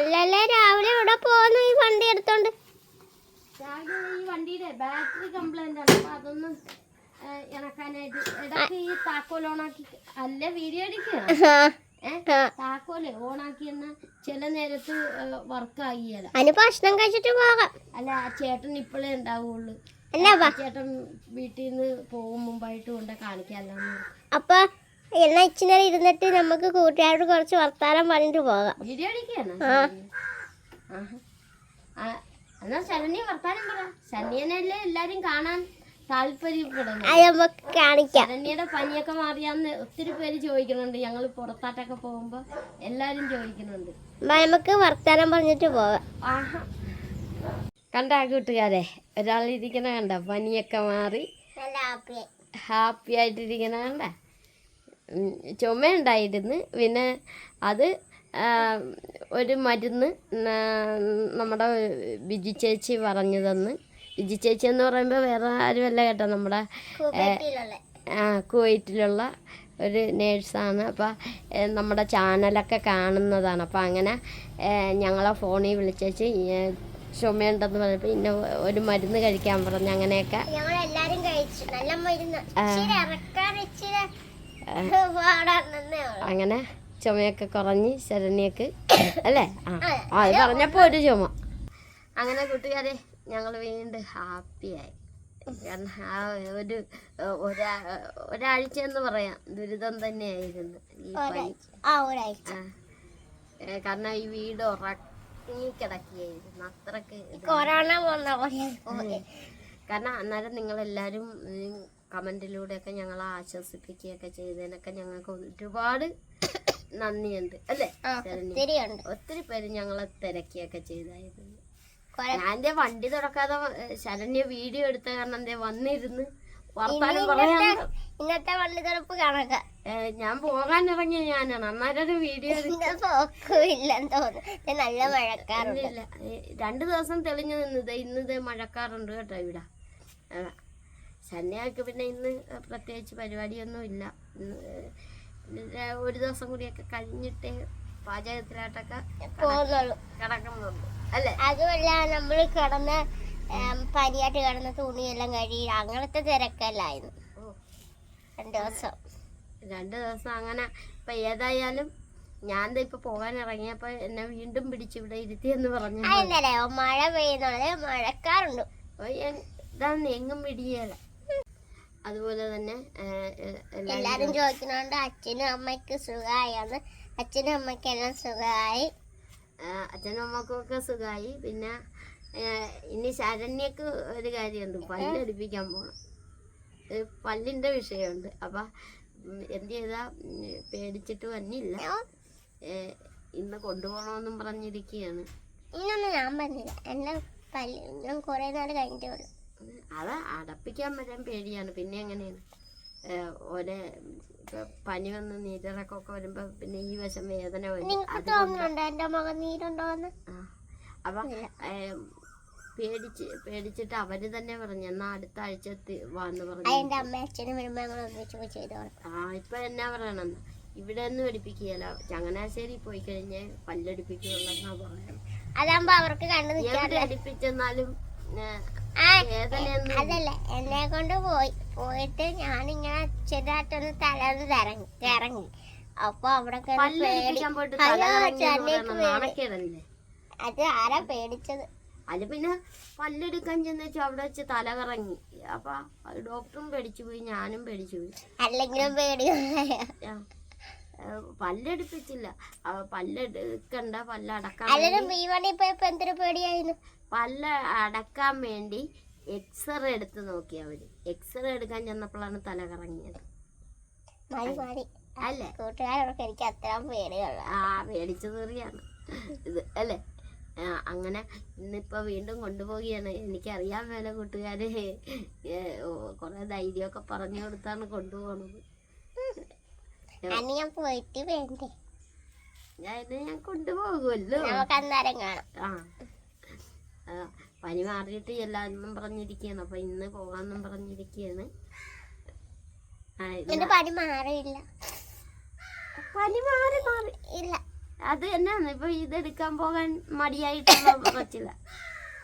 അല്ലല്ലേ രാവിലെ ഇവിടെ പോകുന്നു ഈ വണ്ടി എടുത്തോണ്ട്. രാവിലെ ഈ വണ്ടിയുടെ ബാറ്ററി കംപ്ലൈന്റ് ആണ്. അപ്പൊ അതൊന്നും ഏ, ഇണക്കാനായിട്ട് ഇടയ്ക്ക് ഈ താക്കോൽ ഓണാക്കി അല്ല വീഡിയോ അടിക്കുക ആ, ഏഹ് ആ. താക്കോൽ ഓണാക്കി ചില നേരത്ത് വർക്ക് ആകിയല്ല അതിന് ഭക്ഷണം കഴിച്ചിട്ട് പോകാം. അല്ല ആ ചേട്ടൻ ഇപ്പോഴേ ഉണ്ടാവുള്ളൂ. ചേട്ടൻ വീട്ടിൽ നിന്ന് പോകും മുമ്പായിട്ട് കൊണ്ട് കാണിക്കാമല്ലോ അപ്പൊ എന്നാ അച്ഛനെ ഇരുന്നിട്ട് നമുക്ക് കൂട്ടുകാരോട് കുറച്ച് വർത്താനം പറഞ്ഞിട്ട് പോകാം. എന്നാ ശരണ്യ വർത്താനം പറ. ശരണ്യനല്ലേ എല്ലാരും കാണാൻ താല്പര്യപ്പെടുന്നു നമുക്ക് കാണിക്കാം. ശരണ്യയുടെ പനിയൊക്കെ മാറിയാന്ന് ഒത്തിരി പേര് ചോദിക്കുന്നുണ്ട്. ഞങ്ങൾ പുറത്താട്ടൊക്കെ പോകുമ്പോ എല്ലാരും ചോദിക്കുന്നുണ്ട്. നമുക്ക് വർത്താനം പറഞ്ഞിട്ട് പോകാം. ആഹാ. കണ്ട കൂട്ടുകാരെ ഒരാളിരിക്കണ കണ്ട പനിയൊക്കെ മാറി. ഹാപ്പി ആയിട്ടിരിക്കണ കണ്ട. ചുമയുണ്ടായിരുന്നു. പിന്നെ അത് ഒരു മരുന്ന് നമ്മുടെ ബിജി ചേച്ചി പറഞ്ഞു തന്ന് ബിജി ചേച്ചി എന്ന് പറയുമ്പോൾ വേറെ ആരുമല്ല കേട്ടോ നമ്മുടെ ആ, കുവൈറ്റിലുള്ള ഒരു നേഴ്സാണ്. അപ്പോൾ നമ്മുടെ ചാനലൊക്കെ കാണുന്നതാണ്. അപ്പോൾ അങ്ങനെ ഞങ്ങളെ ഫോണിൽ വിളിച്ചേച്ച് ചുമയുണ്ടെന്ന് പറഞ്ഞപ്പോൾ ഇന്ന ഒരു മരുന്ന് കഴിക്കാൻ പറഞ്ഞു അങ്ങനെയൊക്കെ ഞങ്ങൾ എല്ലാരും കഴിച്ചു. നല്ല മരുന്ന്. അങ്ങനെ ചുമയൊക്കെ കുറഞ്ഞ് ശരണിയൊക്കെ അല്ലേ? ആ. അത്. പറഞ്ഞപ്പോൾ ഒരു ചുമ. അങ്ങനെ കൂട്ടുകാരെ ഞങ്ങൾ വീണ്ടും ഹാപ്പിയായി. കാരണം ആ ഒരു ഒരാ ഒരാഴ്ച എന്ന് പറയാം ദുരിതം തന്നെയായിരുന്നു ഈ പനി. കാരണം ഈ വീട് ഉറങ്ങി കിടക്കുകയായിരുന്നു. അത്രയ്ക്ക്. കൊറോണ. കാരണം അന്നേരം നിങ്ങളെല്ലാവരും കമന്റിലൂടെയൊക്കെ ഞങ്ങളെ ആശ്വസിപ്പിക്കുകയൊക്കെ ചെയ്തതിനൊക്കെ ഞങ്ങൾക്ക് ഒരുപാട് നന്ദിയുണ്ട് അല്ലേ? ശരണ്യ? ഒത്തിരി പേര് ഞങ്ങളെ തിരക്കിയൊക്കെ ചെയ്തായിരുന്നു. ഞാൻ ദേ വണ്ടി തുടക്കാതെ ശരണ്യ വീഡിയോ എടുത്ത കാരണം എന്തേ വന്നിരുന്ന് വർത്താനം പറയാൻ ഇന്നത്തെ വണ്ടി തുറപ്പ് കണക്ക ഞാൻ പോകാൻ ഇറങ്ങിയ ഞാനാണ്. അന്നേരം വീഡിയോ നല്ല മഴക്കാറുണ്ട്. രണ്ടു ദിവസം തെളിഞ്ഞു നിന്നത് ഇന്നത് മഴക്കാറുണ്ട് കേട്ടോ ഇവിടെ. ശനിയാൾക്ക് പിന്നെ ഇന്ന് പ്രത്യേകിച്ച് പരിപാടിയൊന്നും ഇല്ല. ഒരു ദിവസം കൂടിയൊക്കെ കഴിഞ്ഞിട്ട് പാചകത്തിലായിട്ടൊക്കെ കിടക്കുന്നുള്ളൂ. അല്ലേ? അതുമല്ല നമ്മൾ കിടന്ന് പനിയായിട്ട് കിടന്ന തുണിയെല്ലാം കഴിയ അങ്ങനത്തെ തിരക്കല്ലായിരുന്നു. രണ്ട് ദിവസം. രണ്ട് ദിവസം അങ്ങനെ ഇപ്പൊ ഏതായാലും ഞാൻ ഇപ്പൊ പോകാൻ ഇറങ്ങിയപ്പോ എന്നെ വീണ്ടും പിടിച്ച് ഇവിടെ ഇരുത്തി എന്ന് പറഞ്ഞു മഴ പെയ്യുന്നുള്ളത് മഴക്കാറുണ്ട്. ഇതാന്ന് എങ്ങും പിടിയല്ല അതുപോലെ തന്നെ എല്ലാരും ചോദിക്കുന്നുണ്ട് അച്ഛനും അമ്മയ്ക്ക് സുഖമായെന്ന്. അച്ഛനും അമ്മയ്ക്ക് എല്ലാം സുഖമായി. അച്ഛനും അമ്മക്കൊക്കെ സുഖമായി. പിന്നെ ഇനി ശരണ്യക്ക് ഒരു കാര്യമുണ്ട്. പല്ലടിപ്പിക്കാൻ പോണം. പല്ലിന്റെ വിഷയമുണ്ട്. അപ്പൊ എന്ത് ചെയ്താ? പേടിച്ചിട്ട് വന്നില്ല. ഇന്ന് കൊണ്ടുപോകണമെന്നും പറഞ്ഞിരിക്കുകയാണ്. ഇന്നൊന്നും ഞാൻ പറഞ്ഞില്ല. എന്നെ പല്ല് ഞാൻ കുറെ നാൾ കഴിഞ്ഞിട്ടേ ഉള്ളൂ. അത് അടപ്പിക്കാൻ വരാൻ പേടിയാണ്. പിന്നെ എങ്ങനെയാണ്? ഒരേ പനി വന്ന് നീരിറക്കമൊക്കെ വരുമ്പോ പിന്നെ ഈ വശം വേദന വരും. എന്റെ മകൻ നീരുണ്ടോന്ന്. അപ്പൊ പേടിച്ച് പേടിച്ചിട്ട് അവർ തന്നെ പറഞ്ഞു എന്നാ അടുത്ത ആഴ്ച വന്ന് പറഞ്ഞു. എന്റെ അമ്മ അച്ഛനും വരുമ്പോ ഞങ്ങൾ ഒന്നിച്ച് ആ ഇപ്പൊ എന്നാ പറയണെന്ന് ഇവിടെ ഒന്നും എടുപ്പിക്കുകയല്ല ചങ്ങനാശ്ശേരി പോയി കഴിഞ്ഞ പല്ലടിപ്പിക്കുകയുള്ളെന്നാ പറയണം. അതാകുമ്പോ അവർക്ക് കണ്ടു നിൽക്കാൻ അതല്ല എന്നെ കൊണ്ട് പോയി പോയിട്ട് ഞാനിങ്ങനെ ചെറുതായിട്ടൊന്ന് തലന്ന് തരങ്ങി ഇറങ്ങി അപ്പൊ അവിടെ അത് ആരാ പേടിച്ചത്? അത് പിന്നെ പല്ലെടുക്കാൻ ചെന്ന് വെച്ചാൽ അവിടെ വെച്ച് തല കറങ്ങി. അപ്പൊ ഡോക്ടറും പേടിച്ചു പോയി ഞാനും പേടിച്ചു പോയി അല്ലെങ്കിലും പേടി പല്ലെടുപ്പിച്ചില്ല. പല്ലെടുക്കണ്ട പല്ലടക്കാൻ പേടിയായിരുന്നു? പല്ല് അടക്കാൻ വേണ്ടി എക്സ്റേ എടുത്ത് നോക്കി അവർ. എക്സ്റേ എടുക്കാൻ ചെന്നപ്പോഴാണ് തല കറങ്ങിയത് അല്ലേ. എനിക്ക് പേടിയുള്ള ആ പേടിച്ചു തീറിയാണ് ഇത് അല്ലേ? അങ്ങനെ ഇന്നിപ്പോ വീണ്ടും കൊണ്ടുപോവുകയാണ്. എനിക്കറിയാൻ മേലെ കൂട്ടുകാര്. കുറെ ധൈര്യമൊക്കെ പറഞ്ഞു കൊടുത്താണ് കൊണ്ടുപോകുന്നത് അന്ന് ഞാൻ പോയിട്ട് വേണ്ടേ ഞാൻ കൊണ്ടുപോകുമല്ലോ. നമുക്ക് അന്നേരം കാണാം. ആ. പനി മാറിയിട്ട് എല്ലാന്നും പറഞ്ഞിരിക്കുകയാണ്. അപ്പൊ ഇന്ന് പോകാന്നും പറഞ്ഞിരിക്കുകയാണ്. എന്റെ പനി മാറിയില്ല. പനി മാറി മാറി. ഇല്ല. അത് തന്നെയാണ്. ഇപ്പൊ ഇതെടുക്കാൻ പോകാൻ മടിയായിട്ടുള്ള പറ്റില്ല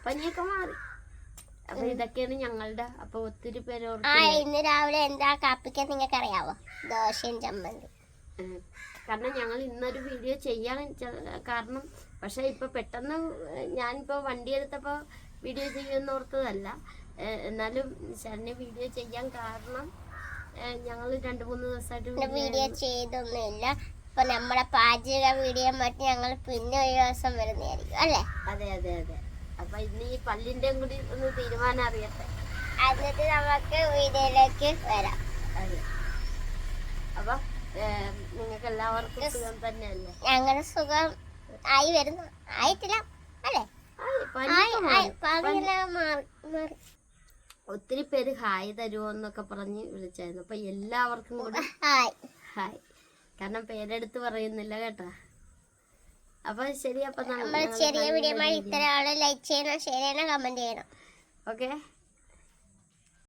പനിയൊക്കെ മാറി. അപ്പൊ ഇതൊക്കെയാണ് ഞങ്ങളുടെ അപ്പൊ ഒത്തിരി പേര് ആ ഇന്ന് രാവിലെ എന്താ കാപ്പിക്ക് നിങ്ങൾക്ക് അറിയാവോ ദോശയും ചമ്മന്തി കാരണം ഞങ്ങൾ ഇന്നൊരു വീഡിയോ ചെയ്യാൻ കാരണം പക്ഷെ ഇപ്പൊ പെട്ടെന്ന് ഞാനിപ്പോ വണ്ടി എടുത്തപ്പോ വീഡിയോ ചെയ്യുമെന്ന് ഓർത്തതല്ല. എന്നാലും ശരണ്യ വീഡിയോ ചെയ്യാൻ കാരണം ഞങ്ങൾ രണ്ട് മൂന്ന് ദിവസമായിട്ട് വീഡിയോ ചെയ്തൊന്നുമില്ല. അപ്പൊ നമ്മളെ പാചക വീഡിയോ മാറ്റി ഞങ്ങൾ പിന്നെ ഒരു ദിവസം വരുന്നതായിരിക്കും അല്ലേ? അതെ അതെ അതെ. അപ്പൊ ഇന്ന് ഈ പല്ലിന്റെ കൂടി ഒന്ന് തീരുമാനം അറിയട്ടെ. എന്നിട്ട് നമുക്ക് വീഡിയോയിലേക്ക് വരാം. അതെ. അപ്പൊ നിങ്ങൾക്ക് എല്ലാവർക്കും സുഖം തന്നെയല്ലേ? ഞങ്ങളുടെ സുഖം ആയി വരുന്നു. ആയിട്ടില്ല. അല്ലേ? ഒത്തിരി പേര് ഹായ് തരുമോ എന്നൊക്കെ പറഞ്ഞ് വിളിച്ചായിരുന്നു. അപ്പൊ എല്ലാവർക്കും കൂടെ ആയി ഹായ്. കാരണം പേരെടുത്ത് പറയുന്നില്ല കേട്ടാ. അപ്പൊ ശരി അപ്പൊ നമ്മൾ ചെറിയ വീഡിയോ ഇത്ര ആൾ ലൈക്ക് ചെയ്യണം ഷെയർ ചെയ്യണം കമന്റ് ചെയ്യണം. ഓക്കെ